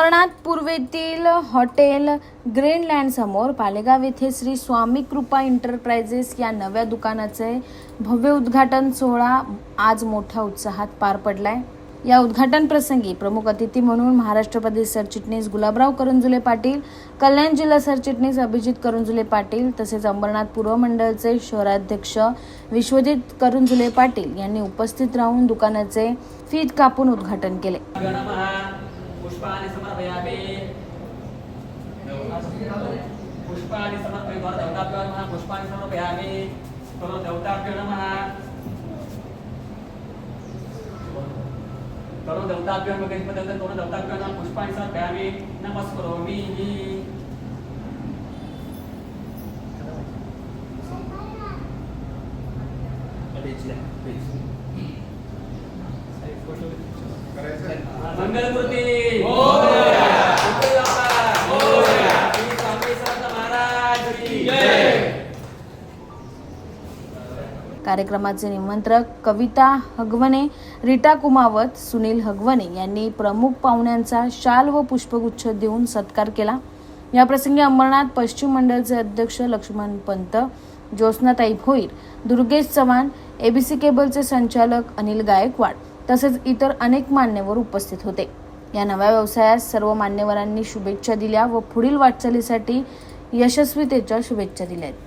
Ambernath पूर्वेतील hotel ग्रीनलँडसमोर Palegaon येथे श्री स्वामी कृपा enterprises या नव्या दुकानाचे भव्य उद्घाटन सोहळा आज मोठ्या उत्साहात पार पडलाय. या उद्घाटन प्रसंगी प्रमुख अतिथी म्हणून महाराष्ट्र प्रदेश सरचिटणीस गुलाबराव करंजुले पाटील कल्याण जिल्हा सरचिटणीस अभिजित करंजुले पाटील तसेच अंबरनाथ पूर्व मंडळचे शहराध्यक्ष विश्वजित करंजुले पाटील यांनी उपस्थित राहून दुकानाचे फीत कापून उद्घाटन केले. पुष्पाणि समर्पयामि। पुष्पाणि समर्पयामि देवताभ्यो नमः पुष्पाणि समर्पयामि। त्वं देवताभ्यो नमः। तनो देवताभ्यो नमः गणपति देवता तनो देवताभ्यो नमः पुष्पाणि समर्पयामि। नमस्करोमि। मंगलमूर्ती मंगल बाबा. समर्थ महाराज की कार्यक्रमाचे निमंत्रक कविता हगवणे रीटा कुमावत सुनील हगवणे यांनी प्रमुख पाहुण्यांचा शाल व पुष्पगुच्छ देऊन सत्कार केला. या प्रसंगी अंबरनाथ पश्चिम मंडळचे अध्यक्ष लक्ष्मण पंत ज्योत्स्नाताई भोईर दुर्गेश चव्हाण एबीसी केबलचे संचालक अनिल गायकवाड तसेच इतर अनेक मान्यवर उपस्थित होते. या नव्या व्यवसायास सर्व मान्यवरांनी शुभेच्छा दिल्या व पुढील वाटचालीसाठी यशस्वीतेच्या शुभेच्छा दिल्या आहेत.